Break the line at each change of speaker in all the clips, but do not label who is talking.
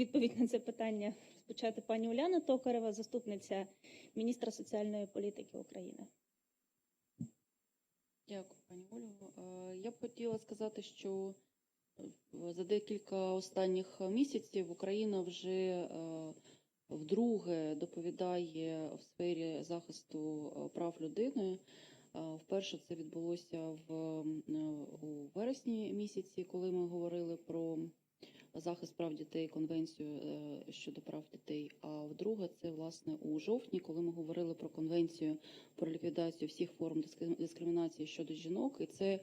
відповідь на це питання розпочати пані Уляна Токарева, заступниця міністра соціальної політики України.
Дякую, пані Ольго. Е, Я б хотіла сказати, що е, за декілька останніх місяців Україна вже е, вдруге доповідає в сфері захисту прав людини. Вперше це відбулося в у вересні місяці, коли ми говорили про захист прав дітей, конвенцію е, щодо прав дітей. А вдруге, це власне у жовтні, коли ми говорили про конвенцію про ліквідацію всіх форм дискри- дискримінації щодо жінок, і це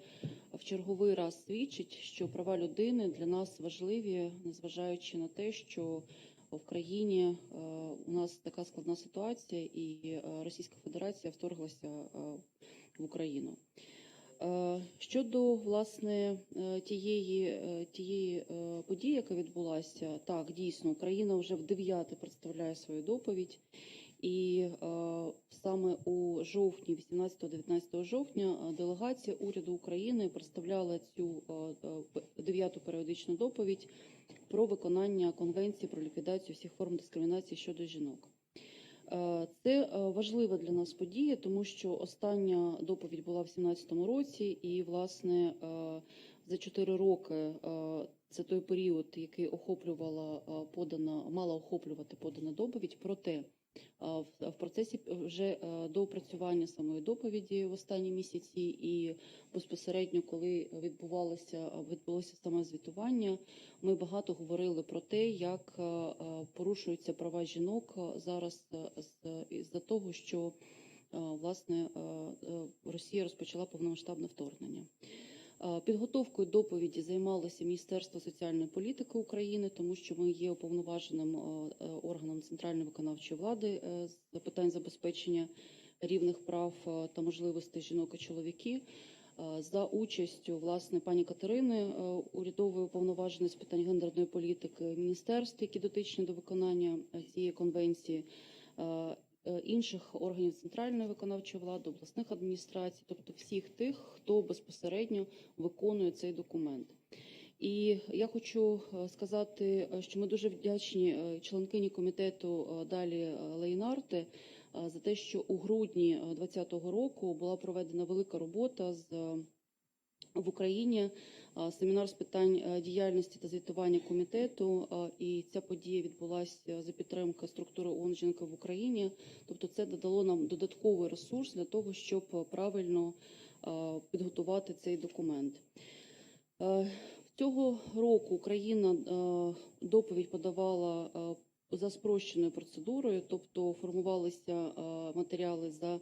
в черговий раз свідчить, що права людини для нас важливі, незважаючи на те, що в країні е, у нас така складна ситуація, і е, Російська Федерація вторглася в Україну. Е, Щодо власне е, тієї, е, тієї події, яка відбулася, так дійсно Україна вже в дев'яте представляє свою доповідь, і саме у жовтні, 18-19 жовтня, делегація уряду України представляла цю дев'яту періодичну доповідь про виконання конвенції про ліквідацію всіх форм дискримінації щодо жінок. Е, Це е, важлива для нас подія, тому що остання доповідь була в 2017 році, і власне е, за 4 роки це той період, який охоплювала подана, мала охоплювати подана доповідь. Проте в- процесі вже доопрацювання самої доповіді в останні місяці, і безпосередньо, коли відбувалося відбулося саме звітування, ми багато говорили про те, як порушуються права жінок зараз з- із-за того, що власне Росія розпочала повномасштабне вторгнення. Е, Підготовкою доповіді займалося Міністерство соціальної політики України, тому що ми є уповноваженим е, е, органом центральної виконавчої влади з питань забезпечення рівних прав та можливостей жінок і чоловіків. За участю власне пані Катерини, урядової уповноваженої з питань гендерної політики міністерств, які дотичні до виконання цієї конвенції, інших органів центральної виконавчої влади, обласних адміністрацій, тобто всіх тих, хто безпосередньо виконує цей документ. І я хочу е, сказати, е, що ми дуже вдячні е, членкині комітету е, далі е, Лейнарте е, за те, що у грудні 2020 року була проведена велика робота з е, в Україні е, семінар з питань е, діяльності та звітування комітету. е, І ця подія відбулася за підтримки структури ООН «Жінки в Україні. Тобто, це додало нам додатковий ресурс для того, щоб правильно підготувати цей документ. Цього року Україна доповідь подавала за спрощеною процедурою, тобто формувалися е, матеріали за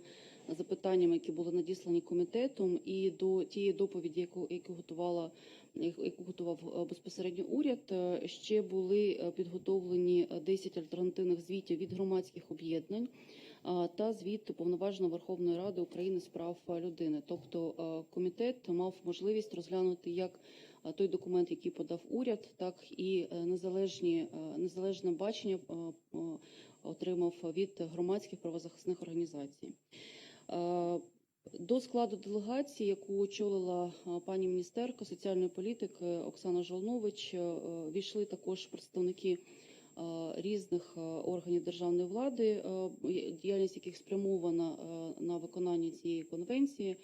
запитаннями, які були надіслані комітетом, і до тієї доповіді, яку, яку готувала яку готував е, безпосередньо уряд, е, ще були підготовлені е, 10 альтернативних звітів від громадських об'єднань та звіт Уповноваженого Верховної Ради України з прав людини. Тобто комітет мав можливість розглянути як той документ, який подав уряд, так і е, незалежні е, незалежне бачення е, е, отримав від громадських правозахисних організацій. Е, До складу делегації, яку очолила е, пані міністерка соціальної політики Оксана Жолнович, е, війшли також представники е, різних е, органів державної влади, е, діяльність яких спрямована е, на виконання цієї конвенції.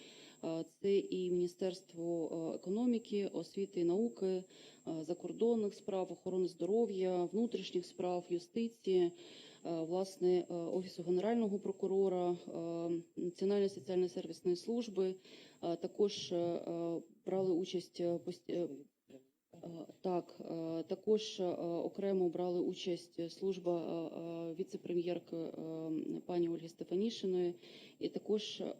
Е, Це і Міністерство е, економіки, освіти і науки, е, закордонних справ, охорони здоров'я, внутрішніх справ, юстиції, е, власне е, офісу генерального прокурора, е, Національної соціальної сервісної служби. Е, Також е, е, брали участь е, е, Е, Так, е, також е, окремо брали участь служба е, е, віце-прем'єрки е, пані Ольги Стефанішиної, і також е,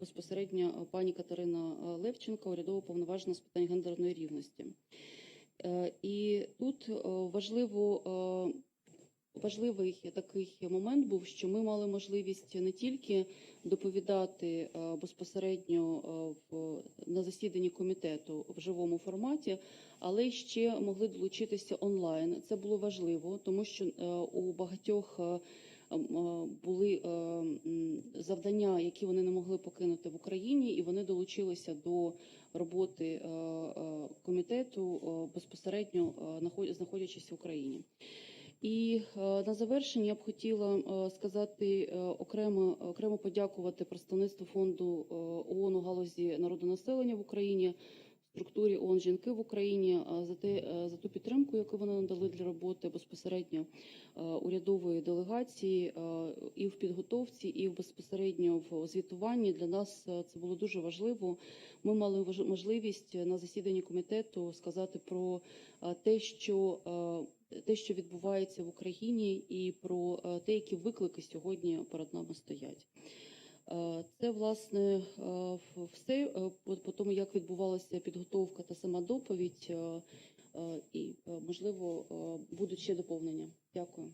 безпосередньо пані Катерина е, Левченко, урядово повноважена з питань гендерної рівності. Е, І тут е, важливо. Важливий такий момент був, що ми мали можливість не тільки доповідати е, безпосередньо е, в на засіданні комітету в живому форматі, але ще могли долучитися онлайн. Це було важливо, тому що е, у багатьох були завдання, які вони не могли покинути в Україні, і вони долучилися до роботи комітету безпосередньо наход- знаходячись в Україні. І е, на завершення я б хотіла е, сказати е, окремо, окремо подякувати представництву фонду ООН у галузі народонаселення в Україні, структурі ООН жінки в Україні е, за те е, за ту підтримку, яку вони надали для роботи безпосередньо е, урядової делегації і в підготовці, і в безпосередньо в звітуванні. Для нас це було дуже важливо. Ми мали можливість на засіданні комітету сказати про те, що те, що відбувається в Україні, і про те, які виклики сьогодні перед нами стоять. Е, Це власне е, все е, по тому, як відбувалася підготовка та сама доповідь, і можливо будуть ще доповнення. Дякую.